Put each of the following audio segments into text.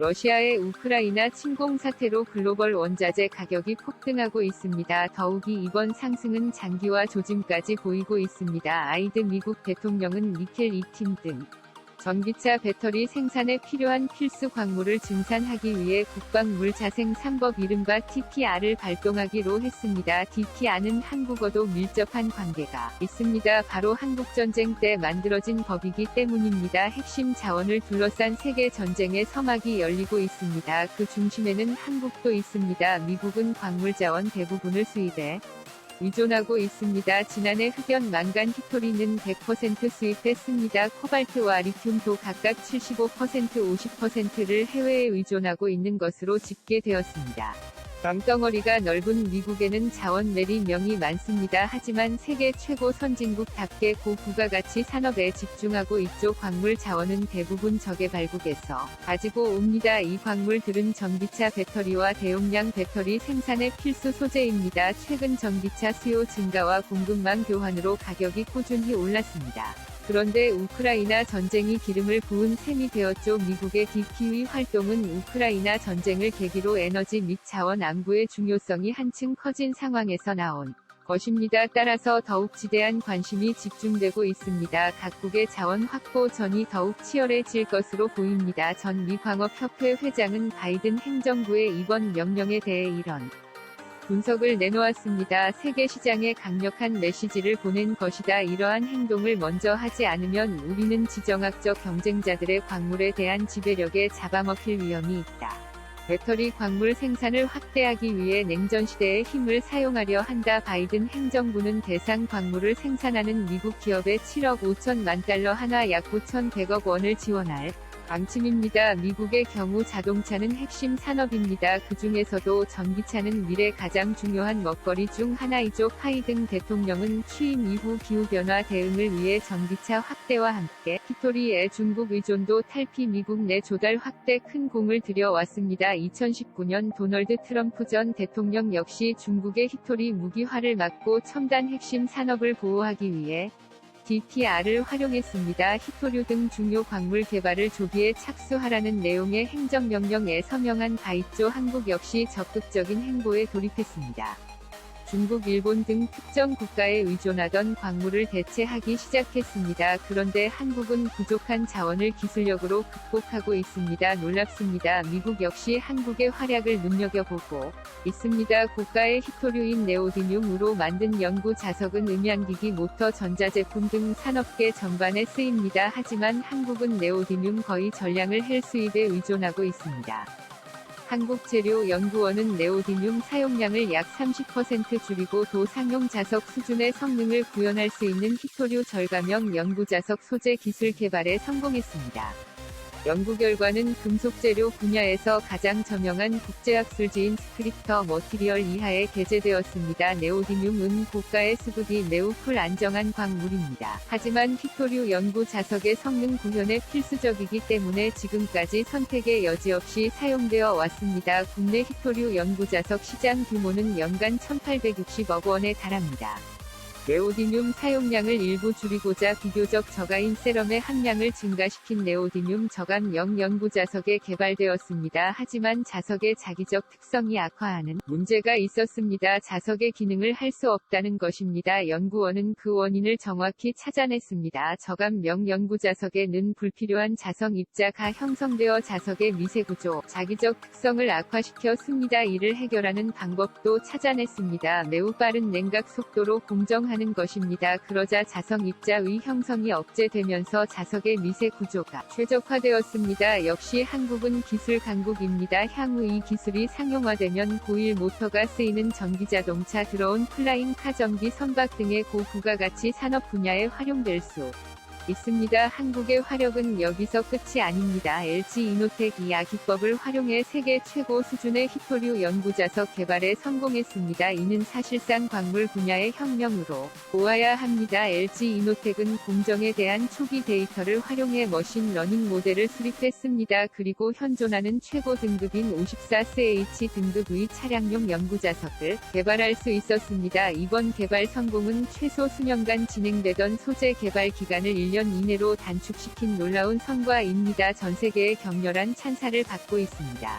러시아의 우크라이나 침공 사태로 글로벌 원자재 가격이 폭등하고 있습니다. 더욱이 이번 상승은 장기화 조짐까지 보이고 있습니다. 아이드 미국 대통령은 니켈 리튬 등 전기차 배터리 생산에 필요한 필수 광물을 증산하기 위해 국방물 자생 3법 이른바 TPR을 발동하기로 했습니다. TPR은 한국어도 밀접한 관계가 있습니다. 바로 한국전쟁 때 만들어진 법이기 때문입니다. 핵심 자원을 둘러싼 세계 전쟁의 서막이 열리고 있습니다. 그 중심에는 한국도 있습니다. 미국은 광물 자원 대부분을 수입해 의존하고 있습니다. 지난해 흑연 망간 히토리는 100% 수입했습니다. 코발트와 리튬도 각각 75% 50%를 해외에 의존하고 있는 것으로 집계되었습니다. 땅덩어리가 넓은 미국에는 자원 내리명이 많습니다. 하지만 세계 최고 선진국답게 고부가 가치 산업에 집중하고 있죠. 광물 자원은 대부분 저개발국에서 가지고 옵니다. 이 광물들은 전기차 배터리와 대용량 배터리 생산의 필수 소재입니다. 최근 전기차 수요 증가와 공급망 교환으로 가격이 꾸준히 올랐습니다. 그런데 우크라이나 전쟁이 기름을 부은 셈이 되었죠. 미국의 DP의 활동은 우크라이나 전쟁을 계기로 에너지 및 자원 안보의 중요성이 한층 커진 상황에서 나온 것입니다. 따라서 더욱 지대한 관심이 집중되고 있습니다. 각국의 자원 확보 전이 더욱 치열해질 것으로 보입니다. 전 미광업협회 회장은 바이든 행정부의 이번 명령에 대해 이런 분석을 내놓았습니다. 세계 시장에 강력한 메시지를 보낸 것이다. 이러한 행동을 먼저 하지 않으면 우리는 지정학적 경쟁자들의 광물에 대한 지배력에 잡아먹힐 위험이 있다. 배터리 광물 생산을 확대하기 위해 냉전 시대의 힘을 사용하려 한다. 바이든 행정부는 대상 광물을 생산하는 미국 기업에 7억 5천만 달러 하나 약 9,100억 원을 지원할 방침입니다. 미국의 경우 자동차는 핵심 산업입니다. 그 중에서도 전기차는 미래 가장 중요한 먹거리 중 하나이죠. 파이든 대통령은 취임 이후 기후변화 대응을 위해 전기차 확대와 함께 히토리의 중국 의존도 탈피 미국 내 조달 확대 큰 공을 들여왔습니다. 2019년 도널드 트럼프 전 대통령 역시 중국의 히토리 무기화를 막고 첨단 핵심 산업을 보호하기 위해 DPR을 활용했습니다. 히토류 등 중요 광물 개발을 조기에 착수하라는 내용의 행정명령에 서명한 바이조 한국 역시 적극적인 행보에 돌입했습니다. 중국, 일본 등 특정 국가에 의존하던 광물을 대체하기 시작했습니다. 그런데 한국은 부족한 자원을 기술력으로 극복하고 있습니다. 놀랍습니다. 미국 역시 한국의 활약을 눈여겨보고 있습니다. 고가의 히토류인 네오디뮴으로 만든 연구 자석은 음향기기 모터 전자제품 등 산업계 전반에 쓰입니다. 하지만 한국은 네오디뮴 거의 전량을 헬 수입에 의존하고 있습니다. 한국재료연구원은 네오디뮴 사용량을 약 30% 줄이고 도상용 자석 수준의 성능을 구현할 수 있는 히토류 절감형 연구자석 소재 기술 개발에 성공했습니다. 연구 결과는 금속 재료 분야에서 가장 저명한 국제학술지인 스크립터 머티리얼 이하에 게재되었습니다. 네오디뮴은 고가의 수급이 매우 풀 안정한 광물입니다. 하지만 히토류 연구 자석의 성능 구현에 필수적이기 때문에 지금까지 선택의 여지 없이 사용되어 왔습니다. 국내 히토류 연구 자석 시장 규모는 연간 1860억 원에 달합니다. 네오디뮴 사용량을 일부 줄이고자 비교적 저가인 세럼의 함량을 증가시킨 네오디뮴 저감형 연구 자석에 개발되었습니다. 하지만 자석의 자기적 특성이 악화하는 문제가 있었습니다. 자석의 기능을 할 수 없다는 것입니다. 연구원은 그 원인을 정확히 찾아냈습니다. 저감형 연구 자석에는 불필요한 자성 입자가 형성되어 자석의 미세 구조, 자기적 특성을 악화시켰습니다. 이를 해결하는 방법도 찾아냈습니다. 매우 빠른 냉각 속도로 공정 하는 것입니다. 그러자 자석 입자의 형성이 억제되면서 자석의 미세 구조가 최적화되었습니다. 역시 한국은 기술 강국입니다. 향후 이 기술이 상용화되면 고일 모터가 쓰이는 전기자동차 들어온 플라잉 카 전기 선박 등의 고부가가치 산업 분야에 활용될 수 있습니다. 한국의 화력은 여기서 끝이 아닙니다. LG 이노텍 이아 기법을 활용해 세계 최고 수준의 히토류 연구자석 개발에 성공했습니다. 이는 사실상 광물 분야의 혁명으로 보아야 합니다. LG 이노텍은 공정에 대한 초기 데이터를 활용해 머신 러닝 모델을 수립했습니다. 그리고 현존하는 최고 등급인 54CH 등급의 차량용 연구자석을 개발할 수 있었습니다. 이번 개발 성공은 최소 수년간 진행되던 소재 개발 기간을 1년 2년 이내로 단축시킨 놀라운 성과입니다. 전 세계의 격렬한 찬사를 받고 있습니다.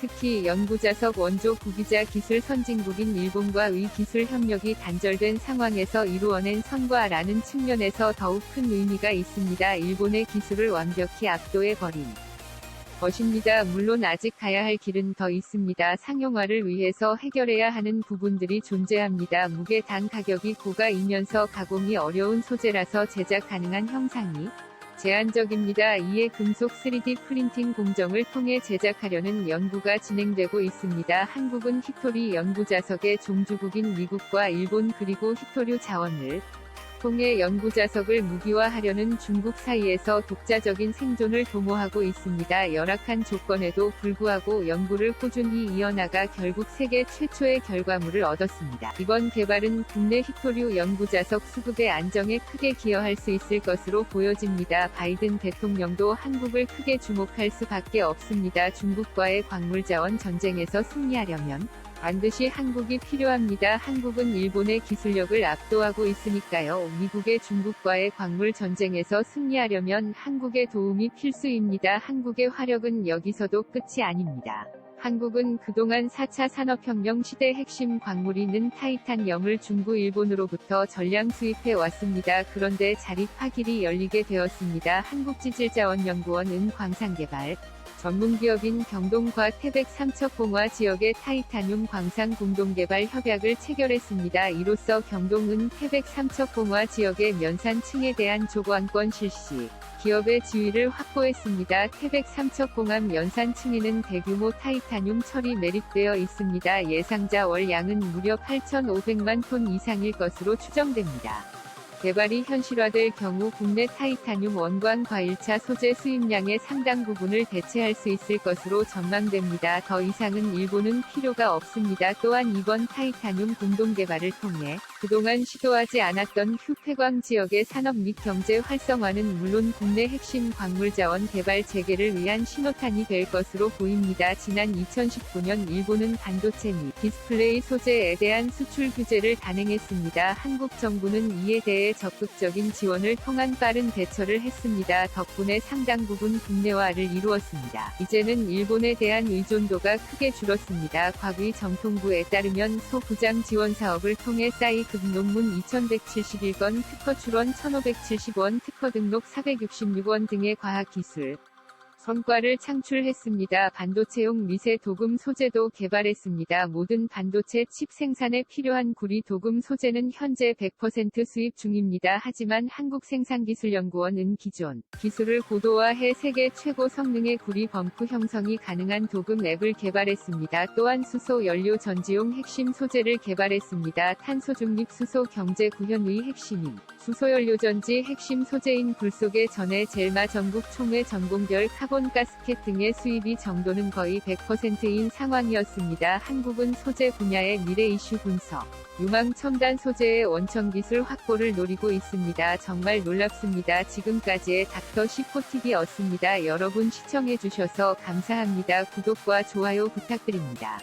특히 연구자석 원조 구기자 기술 선진국인 일본과의 기술 협력이 단절된 상황에서 이루어낸 성과라는 측면에서 더욱 큰 의미가 있습니다. 일본의 기술을 완벽히 압도해버린 것입니다. 물론 아직 가야 할 길은 더 있습니다. 상용화를 위해서 해결해야 하는 부분들이 존재합니다. 무게 당 가격이 고가이면서 가공이 어려운 소재라서 제작 가능한 형상이 제한적입니다. 이에 금속 3D 프린팅 공정을 통해 제작하려는 연구가 진행되고 있습니다. 한국은 히토리 연구 자석의 종주국인 미국과 일본 그리고 히토류 자원을 통해 연구자석을 무기화하려는 중국 사이에서 독자적인 생존을 도모하고 있습니다. 열악한 조건에도 불구하고 연구를 꾸준히 이어나가 결국 세계 최초의 결과물을 얻었습니다. 이번 개발은 국내 히토류 연구자석 수급의 안정에 크게 기여할 수 있을 것으로 보여집니다. 바이든 대통령도 한국을 크게 주목할 수밖에 없습니다. 중국과의 광물자원 전쟁에서 승리하려면 반드시 한국이 필요합니다. 한국은 일본의 기술력을 압도하고 있으니까요. 미국의 중국과의 광물 전쟁에서 승리하려면 한국의 도움이 필수입니다. 한국의 화력은 여기서도 끝이 아닙니다. 한국은 그동안 4차 산업혁명 시대 핵심 광물이는 타이탄염을 중부 일본으로부터 전량 수입해 왔습니다. 그런데 자립 파길이 열리게 되었습니다. 한국지질자원연구원 은 광산개발 전문기업인 경동과 태백 삼척봉화 지역의 타이타늄 광산 공동개발 협약을 체결했습니다. 이로써 경동은 태백 삼척봉화 지역의 면산층에 대한 조관권 실시, 기업의 지위를 확보했습니다. 태백 삼척봉암 연산층에는 대규모 타이타늄 철이 매립되어 있습니다. 예상자 월 양은 무려 8,500만 톤 이상일 것으로 추정됩니다. 개발이 현실화될 경우 국내 타이타늄 원광 과일차 소재 수입량의 상당 부분을 대체할 수 있을 것으로 전망됩니다. 더 이상은 일본은 필요가 없습니다. 또한 이번 타이타늄 공동 개발을 통해 그동안 시도하지 않았던 휴폐광 지역의 산업 및 경제 활성화는 물론 국내 핵심 광물 자원 개발 재개를 위한 신호탄이 될 것으로 보입니다. 지난 2019년 일본은 반도체 및 디스플레이 소재에 대한 수출 규제를 단행했습니다. 한국 정부는 이에 대해 적극적인 지원을 통한 빠른 대처를 했습니다. 덕분에 상당 부분 국내화를 이루었습니다. 이제는 일본에 대한 의존도가 크게 줄었습니다. 과거의 정통부에 따르면 소부장 지원 사업을 통해 싸이 급 논문 2171건, 특허 출원 1570원, 특허 등록 466원 등의 과학기술, 성과를 창출했습니다. 반도체용 미세 도금 소재도 개발했습니다. 모든 반도체 칩 생산에 필요한 구리 도금 소재는 현재 100% 수입 중입니다. 하지만 한국생산기술연구원은 기존 기술을 고도화해 세계 최고 성능의 구리 범프 형성이 가능한 도금 앱을 개발했습니다. 또한 수소 연료 전지용 핵심 소재를 개발했습니다. 탄소 중립 수소 경제 구현의 핵심인 수소연료전지 핵심 소재인 불 속의 전해 젤마 전국 총회 전공별 카본 가스켓 등의 수입이 정도는 거의 100%인 상황이었습니다. 한국은 소재 분야의 미래 이슈 분석, 유망 첨단 소재의 원천 기술 확보를 노리고 있습니다. 정말 놀랍습니다. 지금까지의 닥터 시포TV였습니다. 여러분 시청해주셔서 감사합니다. 구독과 좋아요 부탁드립니다.